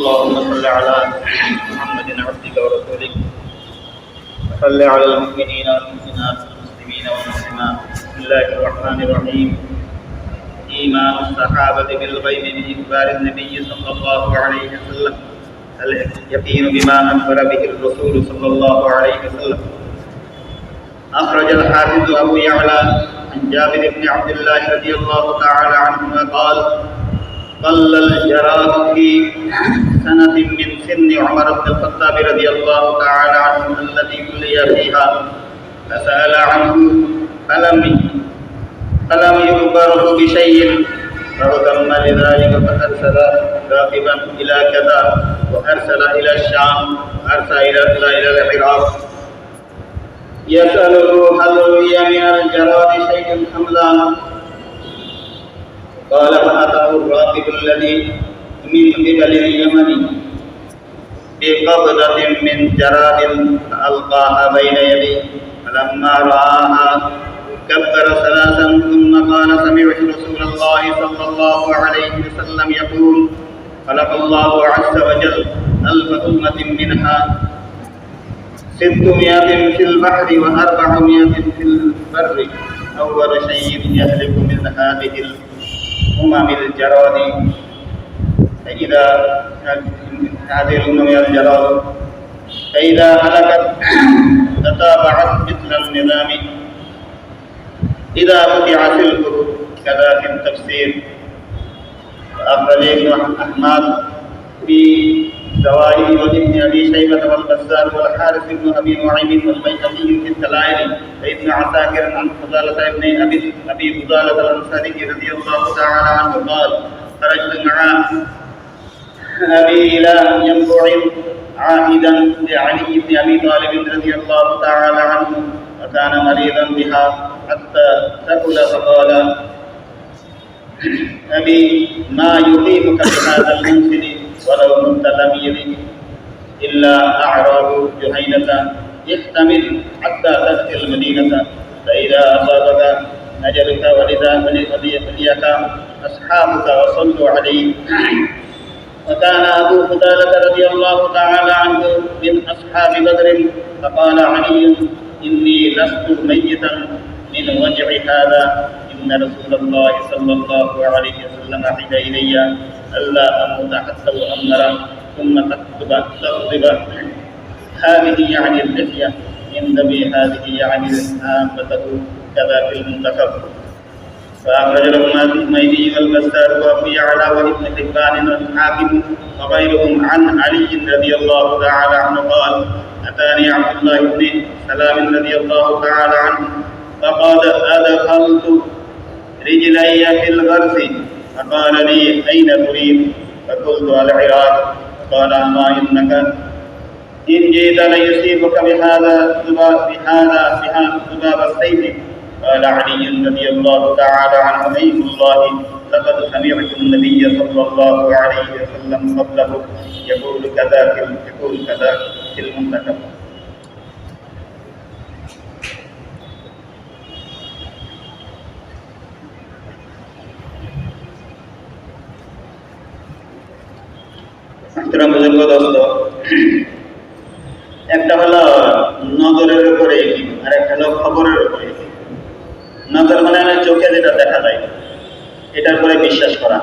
اللهم صل على محمد عبدك ورسولك. وصل على المؤمنين والمؤمنات والمسلمين والمسلمات. بسم الله الرحمن الرحيم. إيمان الصحابة بالغيب بإخبار النبي صلى الله عليه وسلم. اليقين بما أخبر به الرسول صلى الله عليه وسلم. أخرج الحافظ أبو يعلى عن جابر بن عبد الله رضي الله تعالى عنهما قال قل الجراد في سنة من سن عمر بن الخطاب رضي الله تعالى عنه التي ولي فيها. فسأل عنه فلم فلم يخبره بشيء. فاهتم لذلك فأرسل راغبا إلى كذا وأرسل إلى الشام وأرسل إلى إلى العراق. يسأله هل روي من الجراد شيء أم لا؟ قال فأتاه الراكب الذي من قبل اليمن بقبضة من جراد فألقاها بين يديه فلما رآها كبر ثلاثا ثم قال سمعت رسول الله صلى الله عليه وسلم يقول خلق الله عز وجل ألف أمة منها ستمائة في البحر وأربعمائة في البر أول شيء يهلك من هذه الأمم الجراد فإذا هذه الأمم الجراد فإذا هلكت تتابعت مثل النظام إذا قطع سلكه كذا في التفسير وأخرج ابن أحمد في زوائد وابن ابي شيبه والبزار والحارث بن ابي نعيم والبيهقي في الدلائل وابن عساكر عن فضالة ابن ابي ابي فضالة الانصاري رضي الله تعالى عنه قال خرجت مع ابي الى ينبع عائدا لعلي بن ابي طالب رضي الله تعالى عنه وكان مريضا بها حتى ثقل فقال أبي ما يقيمك بهذا المنزل ولو لم يرد إلا أعراب جهينة احتمل حتى تأتي المدينة. فإذا أصابك أجلك ولذا وليك أصحابك وصلوا عليه وكان أبو فضالة رضي الله تعالى عنه من أصحاب بدر فقال علي إني لست ميتا من وجع هذا إن رسول الله صلى الله عليه وسلم عهد إلي ألا أموت حتى أؤمر ثم تكتب تغضب هذه يعني اللحية من دمي هذه يعني عامته كذا في المنتخب. فأخرج له الحميدي والبزار وأبو يعلى وابن حبان والحاكم وغيرهم عن علي رضي الله تعالى عنه قال أتاني عبد الله بن سلام رضي الله تعالى عنه. فقد أدخلت رجلي في الغرس. فقال لي أين تريد؟ فقلت العراق. قال ما إنك. إن جئت ليصيبك بهذا بهذا بهذا ذباب السيف. قال علي رضي الله تعالى عنه أيم الله. لقد سمعت النبي صلى الله عليه وسلم قبله يقول كذا يقول كذا في المنتخب. দোস্ত, একটা হলো নজরের উপরে আর একটা হলো খবরের উপরে নজর মানে চোখে যেটা দেখা যায়, এটার উপরে বিশ্বাস করা।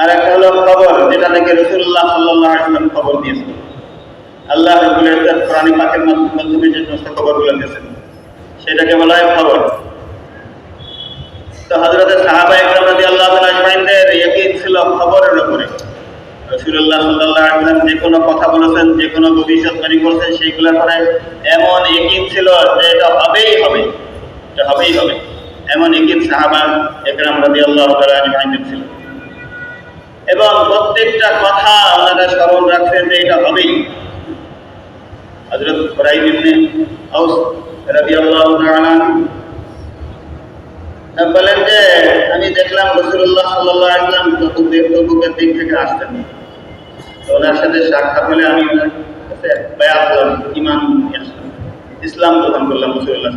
আর একটা হলো খবর, যেটা নাকি রসুল্লাহ সাল্লাহ আসলাম খবর দিয়েছে আল্লাহ প্রাণী পাকের মাধ্যমে যে সমস্ত খবরগুলো দিয়েছেন, সেটাকে বলা হয় খবর। তো হজরতের সাহাবা একরাম রাজি আল্লাহ আজমাইনদের ইয়কিন ছিল খবরের উপরে। রসুল্লাহ সাল্লাহ আসলাম যে কোনো কথা বলেছেন, যে কোনো ভবিষ্যৎবাণী করেছেন, সেইগুলো করে এমন একিন ছিল যে এটা হবেই হবে। এটা হবেই হবে। এমন একিন সাহাবা একরাম রাজি আল্লাহ আজমাইনদের ছিল। এবং প্রত্যেকটা কথা ওনারা স্মরণ রাখছেন যে এটা হবেই। হজরত ফরাইম ইবনে আউস রাদিয়াল্লাহু তাআলা বলেন যে, আমি দেখলাম রসুল্লাহ সাল্লাহ আসলাম তবুকের দিক থেকে আসতেন ওনার সাথে সাক্ষাৎ হলে আমি ওনার কাছে বায়াত হলাম ইমান ইসলাম গ্রহণ করলাম রসুল্লাহ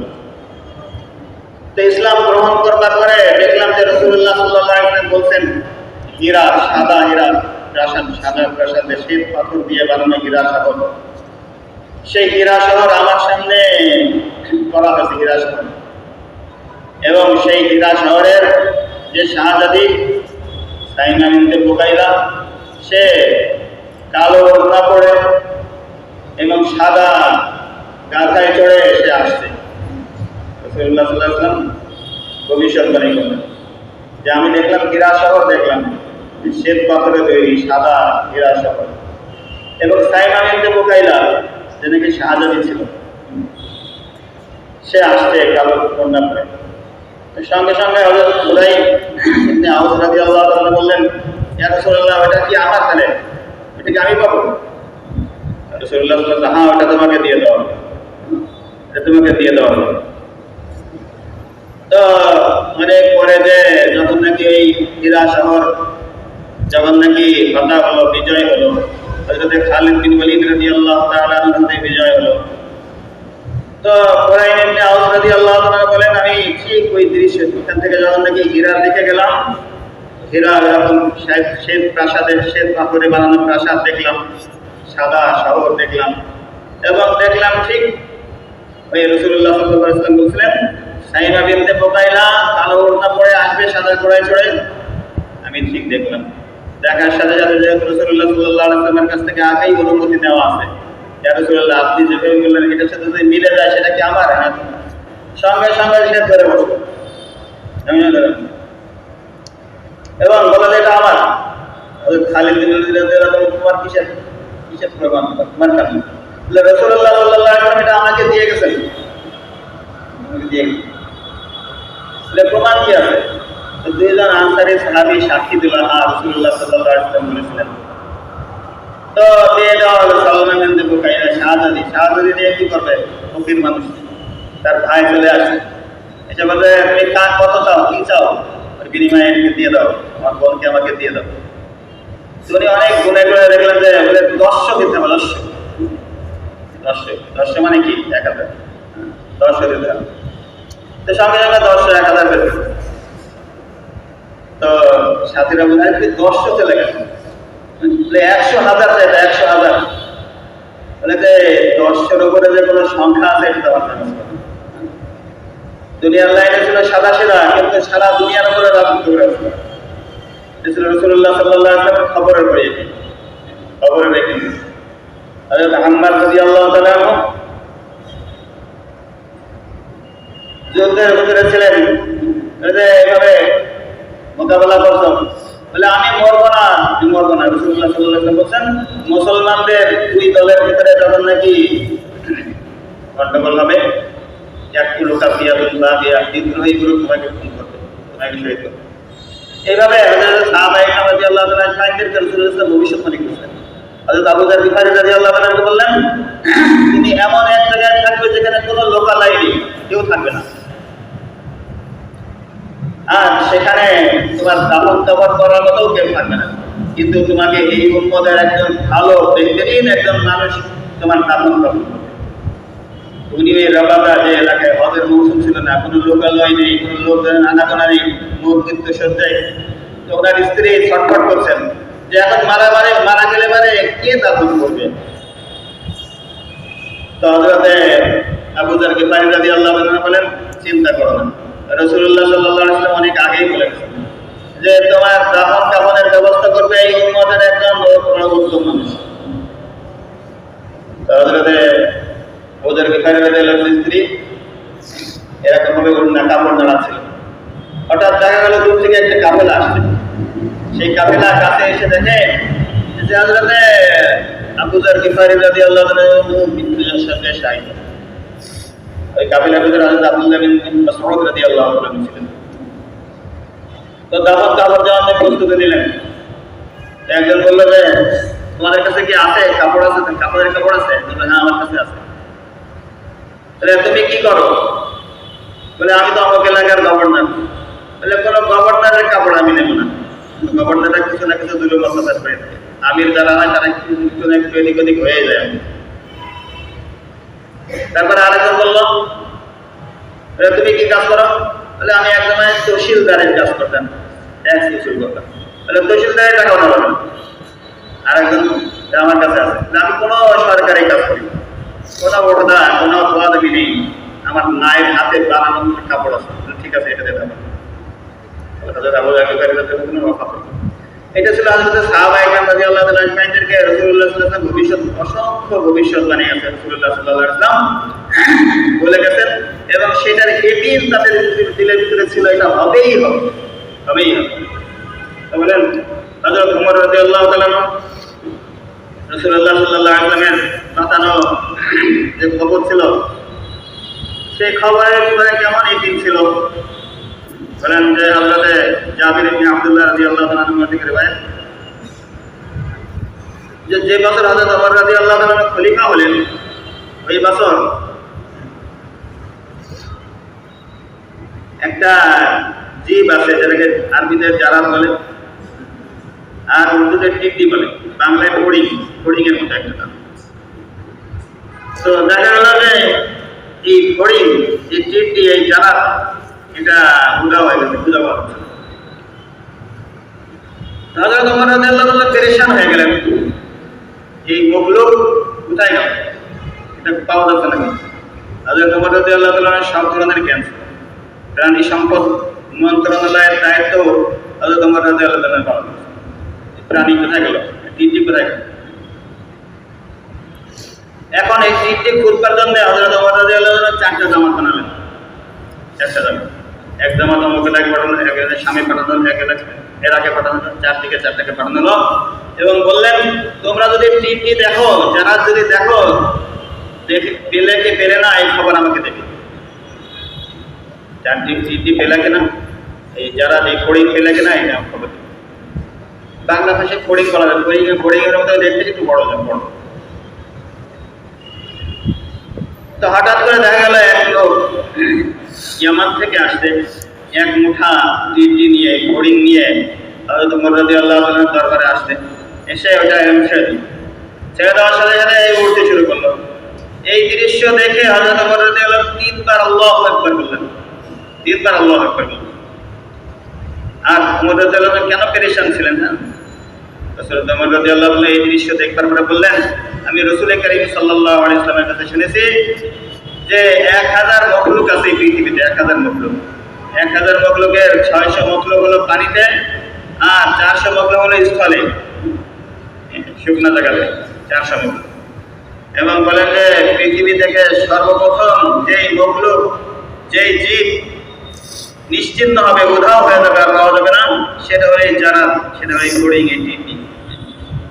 তো ইসলাম গ্রহণ করবার পরে দেখলাম যে রসুল্লাহ সাল্লাহ বলছেন, হীরা সাদা, হীরা প্রাসাদ, সাদা প্রাসাদে শ্বেত পাথর দিয়ে বানানো হীরা শহর সেই হীরা শহর আমার সামনে করা হয়েছে হীরা শহর এবং সেই হীরা শহরের যে শাহজাদি সাইনা বিনতে সে কালো ওড়না পরে এবং সাদা গাথায় চড়ে সে আসছে। রসুল্লাহ সাল্লাহ সাল্লাম ভবিষ্যৎবাণী করলেন যে আমি দেখলাম হীরা শহর দেখলাম। শ্বেত পাথরে তৈরি সাদা হীরা শহর এবং সাইমা বিনতে বুকাইলা যে নাকি শাহজাদি ছিল। সে আসছে কালো কন্যা পরে। সঙ্গে সঙ্গে হযরত উদাই ইবনে আউস রাদিয়াল্লাহু তাআলা বললেন, ইয়া রাসূলুল্লাহ, এটা কি আমার তাহলে এটা কি আমি পাবো। রাসূলুল্লাহ সাল্লাল্লাহু হ্যাঁ ওটা তোমাকে দিয়ে দাও। এটা তোমাকে দিয়ে দাও। তো অনেক পরে যে যখন নাকি এই হীরা শহর, যখন নাকি ফাতা হলো, বিজয় হলো, হযরত খালিদ বিন ওয়ালিদ রাদিয়াল্লাহু তাআলা আনহু বিজয় হলো। তো কোরআন ইবনে আউস রাদিয়াল্লাহু তাআলা বলেন, আমি ঠিক ওই দৃশ্য এখান থেকে যখন নাকি হীরার দিকে গেলাম শ্বেত প্রাসাদের শ্বেত পাথরে বানানো প্রাসাদ দেখলাম, সাদা শহর দেখলাম এবং দেখলাম ঠিক ওই রসুল্লাহ ওয়াসাল্লাম বলছিলেন, সাইমা বিনতে বোকাইলা কালো ওড়না পরে আসবে, সাদা ঘোড়ায় চড়ে। আমি ঠিক দেখলাম। দেখার সাথে সাথে যেহেতু রসুল্লাহ সাল্লাহ কাছ থেকে আগেই অনুমতি নেওয়া আছে রসুল্লাহ আপনি যেভাবে বললেন এটার সাথে যদি মিলে যায়, সেটা কি আমার? হ্যাঁ সঙ্গে সঙ্গে সে ধরে ধরে। এবং বলে যে এটা আমার খালিদ তোমার কিসের? কিসের প্রমাণ তোমার সাল্লাল্লাহু আলাইহি ওয়াসাল্লাম এটা আমাকে দিয়ে গেছেন। দিয়ে গেছেন। প্রমাণ কি আছে? দুইজন আনসারি সাহাবী সাক্ষী দিল হ্যাঁ রাসূলুল্লাহ সাল্লাল্লাহু আলাইহি ওয়াসাল্লাম বলেছিলেন। তো দিয়ে দেওয়া হলো সালমান বিন বুকাইরা, শাহজাদি। শাহজাদি দিয়ে কি করবে? ফকির মানুষ। তার ভাই চলে আসে। এসে বলে, তুমি কার কত চাও? কি চাও? বিনিময়ে দিয়ে দাও। আমার বোনকে আমাকে দিয়ে দাও। অনেক গুণে করে দেখলেন যে বলে দশশো দিতে হবে, দশশো। দশশো। দশশো মানে কি? এক হাজার। দশশো দিতে হবে। তো সঙ্গে সঙ্গে দশশো, এক হাজার করল। তো সাথীরা বলে দশশো চলে গেছে একশো হাজার চাই একশো হাজার। বলে যে দশশোর উপরে যে কোনো সংখ্যা আছে তো আমার। দুনিয়ার লাইনে ছিল সাদা সেরা, কিন্তু সারা দুনিয়ার উপরে রাজত্ব রসুল্লাহ সাল্লাহ খবরের পড়ে খবরে রেখে হযরত আম্মার রাদিয়াল্লাহু তাআলা আনহু যুদ্ধের ভিতরে ছিলেন। এভাবে মোকাবেলা করছ? বলে, আমি মরবো না, আমি মরবো না। রসুল্লাহ সাল্লাহ বলছেন, মুসলমানদের দুই দলের ভিতরে যখন নাকি গন্ডগোল হবে গ্রুপ তোমাকে করবে তোমাকে শহীদ করবে এইভাবে ভবিষ্যৎবাণী করেছেন আবু গিফারি রাদিয়াল্লাহু তাআলা বললেন তিনি এমন এক জায়গায় থাকবে যেখানে কোনো লোকালয় নেই, কেউ থাকবে না। আর সেখানে তোমার দাপন দাপন করার মতোও কেউ থাকবে না। কিন্তু তোমাকে এই উম্মদের একজন ভালো বেহতরিন একজন মানুষ তোমার দাপন করবে যে এলাকায় মৌসুম ছিল না, কোনো লোকালয় নেই, কোনো লোক আনাগোনা নেই তো ওনার স্ত্রী ছটফট করছেন যে এখন মারা মারে, মারা গেলে মারে, কে করবে? তো হজরতে আনহু বলেন, চিন্তা করো না। রাসূলুল্লাহ সাল্লাল্লাহু আলাইহি অনেক আগেই বলেছেন যে তোমার দাফন কাফনের ব্যবস্থা করবে এই উম্মতের একজন উত্তম মানুষ। হজরতে গিফারি রাদিয়াল্লাহু আনহুর স্ত্রী। এরকম ভাবে উন্না কাপড় নাড়াচ্ছিল হঠাৎ দেখা গেল দূর থেকে একটা কাফেলা আসছে। সেই কাফেলা কাছে এসে দেখে যে হজরতে আবু জার গিফারি রাদিয়াল্লাহু আনহু মৃত্যুর সাথে শাহিদ ওই কাবিলার ভিতরে আনহু ছিলেন। তো দাওয়াত কাপড় দেওয়ার জন্য প্রস্তুতি নিলেন। একজন বলল যে, তোমাদের কাছে কি আছে? কাপড় আছে কাপড়ের কাপড় আছে? হ্যাঁ আমার কাছে আছে। তাহলে তুমি কি করো? বলে আমি তো অমুক এলাকার গভর্নর বলে কোনো গভর্নরের কাপড় আমি নেব না। গভর্নররা কিছু না কিছু দুটো মশলা করে থাকে। আমির যারা হয় তারা কিছু না একটু এদিক ওদিক হয়ে যায়। তারপরে আরেকজন বলল "এ, তুমি কি কাজ করো? বলে আমি এক সময় তহসিলদারের কাজ করতাম। ট্যাক্স উসুল করতাম। বলে তহসিলদারের টাকা ওঠা পাবে আরেকজন আমার কাছে আছে। আমি কোনো সরকারি কাজ করি কোনো ওটা কোনো পদবি নেই। আমার নায়ের হাতে বানানো কাপড় আছে। ঠিক আছে, এটা নেই। এটা ছিল হযরত সাহাবা একরাম রাদিয়াল্লাহু তাআলা আজমাইনদেরকে রাসূলুল্লাহ সাল্লাল্লাহু আলাইহি ভবিষ্যৎ, অসংখ্য ভবিষ্যৎ বানিয়ে আছে রাসূলুল্লাহ সাল্লাল্লাহু আলাইহি বলে গেছেন, এবং সেটার হেডিং তাদের দিলের ভিতরে ছিল, এটা হবেই হবে। হবেই হবে। বলেন হযরত ওমর রাদিয়াল্লাহু তাআলা রাসূলুল্লাহ সাল্লাল্লাহু আলাইহি ওয়াসাল্লামের বাতানো যে খবর ছিল, সেই খবরের ভিতরে কেমন এই ছিল? বলেন যে হযরতে জাবির ইবনে আব্দুল্লাহ রাদিয়াল্লাহু তাআলা আনহু থেকে রিওয়ায়াত যে যে বছর হযরত ওমর রাদিয়াল্লাহু তাআলা খলিফা হলেন, ওই বছর একটা জীব আছে যেটাকে আরবিতে জারাত বলে, আর উর্দুতে টিকটি বলে, বাংলায় ফড়িং এর মতো একটা নাম। তো দেখা গেল যে এই ফড়িং এই টিকটি এই জারাত এটা উদা হয়ে গেছে পূজা করা তাহলে তোমার পেরেশান হয়ে গেলেন। এই মখলুক কোথায় গেল? এটা পাওয়া যাচ্ছে নাকি তাহলে তোমার আল্লাহ তাআলা সব ধরনের ক্যান্সার প্রাণী সম্পদ, মন্ত্রণালয়ের দায়িত্ব তাহলে তোমার আল্লাহ তাআলা পাওয়া প্রাণী কোথায় গেল? টিটি কোথায় গেল? এখন এই টিটি খুঁজবার জন্য হজরত রাদিয়াল্লাহু আনহু চারটা জামাত বানালেন। চারটা জামাত। এক জামাত অমুক এলাকায় পাঠানো, এক স্বামী পাঠানো, এক এর আগে পাঠানো, চারদিকে চারটাকে পাঠানো হলো। এবং বললেন, তোমরা যদি টিটি দেখো যারা যদি দেখো পেলে কি পেলে না, এই খবর আমাকে দেবে। চারটি টিটি পেলে কিনা, এই যারা এই খড়ি পেলে কিনা এটা খবর বাংলা ভাষায় ফড়িং বলা যায় ফড়িং ফড়িং এর মধ্যে দেখতে একটু বড় বড়। তো হঠাৎ করে দেখা গেল এক লোক ইয়ামান থেকে আসতে এক মুঠা টিটি নিয়ে ফড়িং নিয়ে হয়তো মোরাদি আল্লাহ দরবারে আসতে এসে ওটা ছেড়ে ছেড়ে দেওয়ার সাথে সাথে এই উঠতে শুরু করল। এই দৃশ্য দেখে হজরত মোরাদি আল্লাহ তিনবার আল্লাহ একবার বললেন। তিনবার আল্লাহ একবার আর মোরাদি আল্লাহ কেন পেরেশান ছিলেন না এই দৃশ্য দেখবার পরে বললেন, আমি রসুল করিম সাল্লাহ আলাইসলামের কাছে শুনেছি যে এক হাজার মখলুক আছে পৃথিবীতে, এক হাজার মখলুক। এক হাজার মখলুকের ছয়শো মখলুক হলো পানিতে আর চারশো মখলুক হলো স্থলে। শুকনা জায়গাতে চারশো মখলুক। এবং বলেন যে পৃথিবী থেকে সর্বপ্রথম যেই মখলুক, যেই জীব নিশ্চিন্ন হবে, উধাও হয়ে যাবে আর পাওয়া যাবে না। সেটা হলো যারা সেটা হলো কোডিং এই টিপি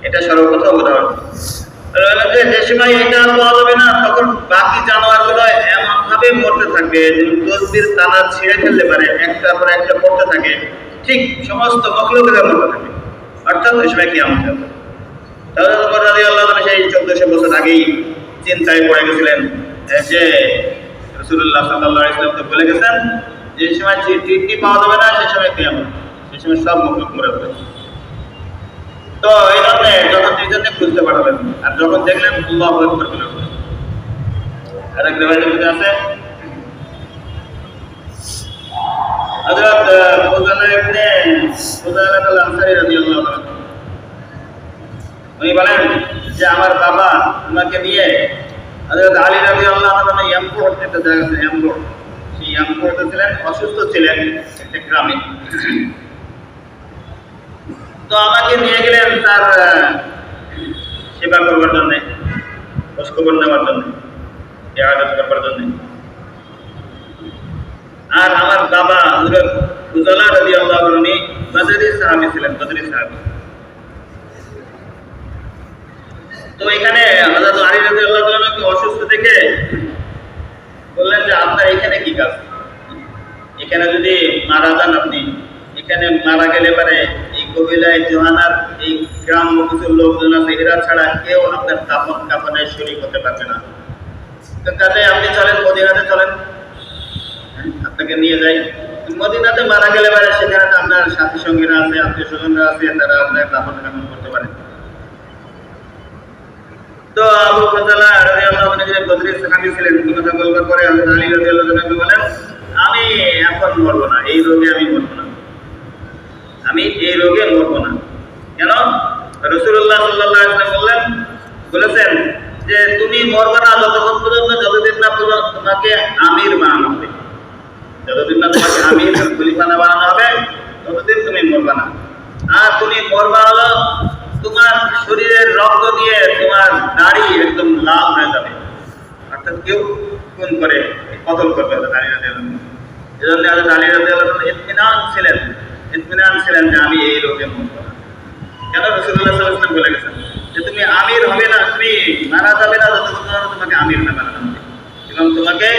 এটা সর্বপ্রথম উদাহরণ। যে সময় এটা পাওয়া যাবে না, তখন বাকি জানোয়ারগুলো এমন ভাবে মরতে থাকবে তসবির ছিঁড়ে ফেলতে পারে পর একটা পড়তে থাকে। ঠিক সমস্ত মরতে থাকে। অর্থাৎ ওই সময় কি তাহলে রাজি আল্লাহ সেই চোদ্দশো বছর আগেই চিন্তায় পড়ে গেছিলেন যে রসুল্লাহ সাল্লাহ ইসলাম তো বলে গেছেন যে সময় টিটি পাওয়া যাবে না সেই সময় কেমন সেই সময় সব মখলুক মরে যাবে তো এই জন্য যখন জন্য খুঁজতে পাঠাবেন আর যখন দেখলেন, আল্লাহ আছে। উনি বলেন যে, আমার বাবা ওনাকে নিয়ে আলী রাদিয়াল্লাহু আনহু ইয়ামপুর একটা জায়গা সেই ইয়ামপুরতে ছিলেন অসুস্থ ছিলেন গ্রামে। তো আমাকে নিয়ে গেলেন তার সেবা করবার জন্য, খোঁজখবর নেওয়ার জন্য করবার জন্য। আর আমার বাবা হযরত ফুজালা রাদিয়াল্লাহু আনহু উনি বদরি সাহাবী ছিলেন, বদরি সাহাবী। তো এখানে হযরত আলী রাদিয়াল্লাহু আনহুকে অসুস্থ দেখে বললেন যে আপনার এখানে কি কাজ? এখানে যদি মারা যান আপনি এখানে মারা গেলে পারে এই কবিলায় জোহানার এই গ্রাম কিছু লোকজন আছে এরা ছাড়া কেউ আপনার কাপন কাপনে শরীর হতে পারবে না। কাজে আপনি চলেন মদিনাতে চলেন। হ্যাঁ, আপনাকে নিয়ে যাই। মদিনাতে মারা গেলে পারে সেখানে আপনার সাথী সঙ্গীরা আছে আত্মীয় স্বজনরা আছে তারা আপনার কাপন কাপন করতে পারে। তো আবু ফাজালা রাদিয়াল্লাহু আনহু যে বদরি সাহাবী ছিলেন এই কথা বলবার পরে হযরত আলী রাদিয়াল্লাহু আনহু বলেন, আমি এখন মরবো না, এই রোগে আমি মরবো না। আমি এই রোগে মরবো না। কেন? রাসূলুল্লাহ রসুল্লাহ সাল্লাহ বললেন, বলেছেন যে তুমি মরবে না যতক্ষণ পর্যন্ত, যতদিন না তোমাকে আমির বানানো হবে। যতদিন না তোমাকে আমির খলিফা বানানো হবে, ততদিন তুমি মরবে না। আর তুমি মরবা হলো তোমার শরীরের রক্ত দিয়ে তোমার দাড়ি একদম লাল হয়ে যাবে। অর্থাৎ কেউ খুন করে, কতল করবে এজন্য ইতমিনান ছিলেন ইতমিনান ছিলেন যে আমি এই রোগে কেন রসুল্লাহ সাল্লাম বলে গেছেন যে তুমি আমির হবে না, তুমি মারা যাবে না, যতক্ষণ তোমাকে আমির না বানানো হবে। এবং তোমাকে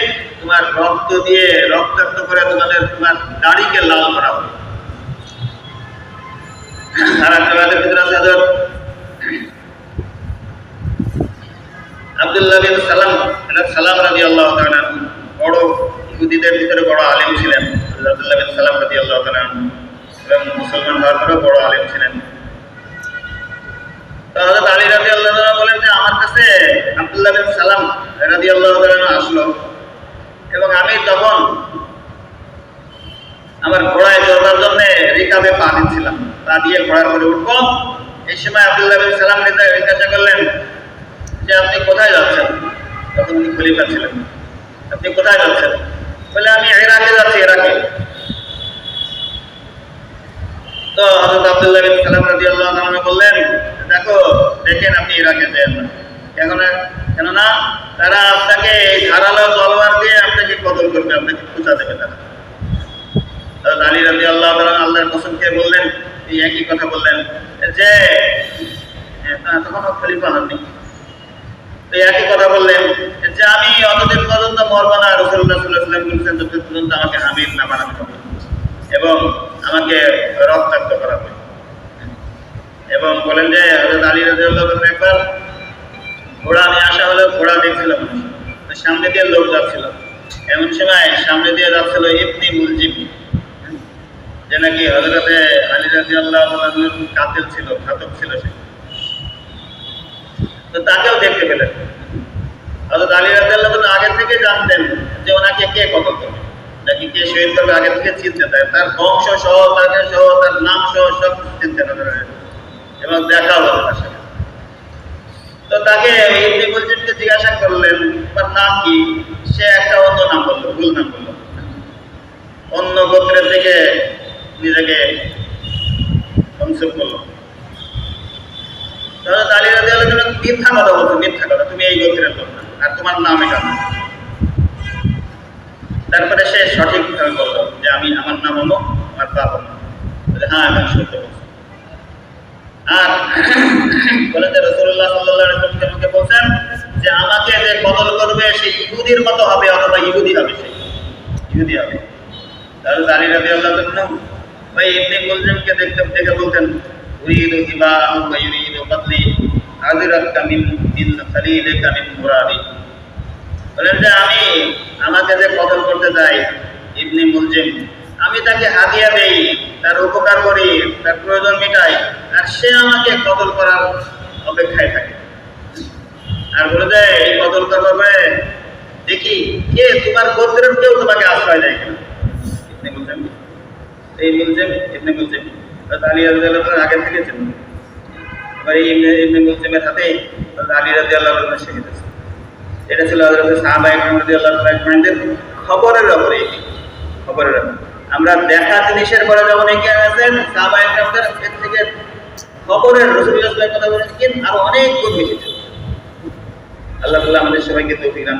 তোমার রক্ত দিয়ে রক্তাক্ত করে তোমাদের তোমার দাড়িকে লাল করা হবে। আর বাদের ভিতরে আছে, হযরত আব্দুল্লাহ বিন বড় ইহুদিদের ভিতরে বড় আলেম ছিলেন। আব্দুল্লাহ বিন সালাম রাদিয়াল্লাহু এবং মুসলমান হওয়ার বড় আলেম ছিলেন। হযরত আলী বলেন যে, আমার কাছে আব্দুল্লাহ বিন সালাম রাদিয়াল্লাহু আসলো এবং আমি তখন আমার ঘোড়ায় চড়বার জন্য রিকাবে পা দিচ্ছিলাম। পা দিয়ে ঘোড়ার করে উঠবো। এই সময় আব্দুল্লাহ সালাম রিজা- জিজ্ঞাসা করলেন, যে আপনি কোথায় যাচ্ছেন? তখন উনি খলিফা ছিলেন। আপনি কোথায় যাচ্ছেন? বলে, আমি ইরাকে যাচ্ছি, ইরাকে। তো হযরত আব্দুল্লাহ বিন সালাম রাদিয়াল্লাহু তাআলা বললেন, দেখো, দেখেন আপনি ইরাকে যান না। কেন কেননা তারা আপনাকে ধারালো তলোয়ার দিয়ে আপনাকে কতল করবে, আপনাকে পূজা দেবে তারা। আলী রাদিয়াল্লাহু তাআলা আল্লাহর বললেন এই একই কথা বললেন যে এ, তা- তখন খলিফা হননি। একই কথা বললেন যে আমি অতদিন পর্যন্ত মরবো না যতদিন পর্যন্ত আমাকে হামিদ না হবে। এবং আমাকে রক্তাক্ত করা হবে। এবং বলেন যে তাআলা একবার ঘোড়া নিয়ে আসা হলো ঘোড়া দেখছিল মানুষ তো সামনে দিয়ে লোক যাচ্ছিল। এমন সময় সামনে দিয়ে যাচ্ছিল ইবনি মুলজিম। যে নাকি হজরতে আলী রাদিয়াল্লাহু তাআলার কাতিল ছিল, ঘাতক ছিল সে। তো তাকেও দেখতে পেলেন। হযরত আলী রাদিয়াল্লাহু তাআলা আগে থেকে জানতেন যে ওনাকে কে কতল করবে নাকি কে শহীদ করবে আগে থেকে চিনতেন তার বংশ সহ তাকে সহ, তার নাম সহ সব চিনতেন এবং দেখা হলো তার সাথে। তো তাকে ইবনে মুলজিমকে জিজ্ঞাসা করলেন তার নাম কি? সে একটা অন্য নাম বলল, ভুল নাম বলল। অন্য গোত্রের থেকে নিজেকে মনসুব করল। আলী রাজি আল্লাহ মিথ্যা কথা বলছো মিথ্যা কথা তুমি এই গোত্রের লোক আর তোমার নাম এটা না। তারপরে সে সঠিকভাবে বলল যে আমি আমার নাম অমুক আমার বাপ বলে, হ্যাঁ আমি সত্য বলছি। আর বলে যে রসুল্লাহ সাল্লাহ আমাকে বলছেন যে আমাকে যে কতল করবে সে ইহুদির মতো হবে অথবা ইহুদি হবে সে। ইহুদি হবে। তাহলে আলী রাজি আল্লাহ ভাই এমনি মুলজিমকে দেখে বলতেন? ওয়া ইউরিদ মিন মিন মিন মুরাদি। বলেন যে আমি আমাকে যে করতে ইবনি মুলজিম, আমি তাকে হাদিয়া দেই, তার উপকার করি, তার প্রয়োজন মেটাই, আর সে আমাকে কতল করার অপেক্ষায় থাকে। আর বলে যে, এই কতল পরে দেখি, কে তোমার গোত্রের কেউ তোমাকে আশ্রয় দেয় কিনা? ইবনে মুলজিম এই ইবনে আলী রাদিয়াল্লাহু তাআলা আগে থেকে ছিলেন এবার এই ইবনে আলী শহীদ হয়েছে এটা ছিল তাআলা আজমাইনদের খবরের আমরা দেখা জিনিসের পরে যখন এগিয়ে আছেন এর থেকে খবরের ওয়াসাল্লাম কথা বলেছেন আরও অনেক গুণ আল্লাহ আমাদের সবাইকে তৌফিক দান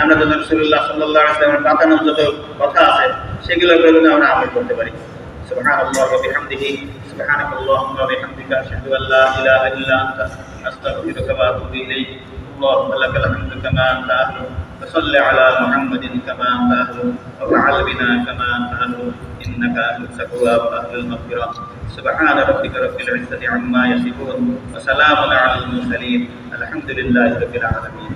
আমরা যত রাসূলুল্লাহ সাল্লাল্লাহু আলাইহি ওয়াসাল্লামের পাতানো যত কথা আছে সেগুলোর উপরে যেন আমরা আমল করতে পারি سبحان الله وبحمده سبحانك اللهم وبحمدك أشهد أن لا إله إلا أنت أستغفرك وأتوب إليك اللهم لك الحمد كما أنت أهل وصل على محمد كما أنت أهل وفعل بنا كما أنت أهل إنك أهل التقوى وأهل المغفرة سبحان ربك رب العزة عما يصفون وسلام على المرسلين الحمد لله رب العالمين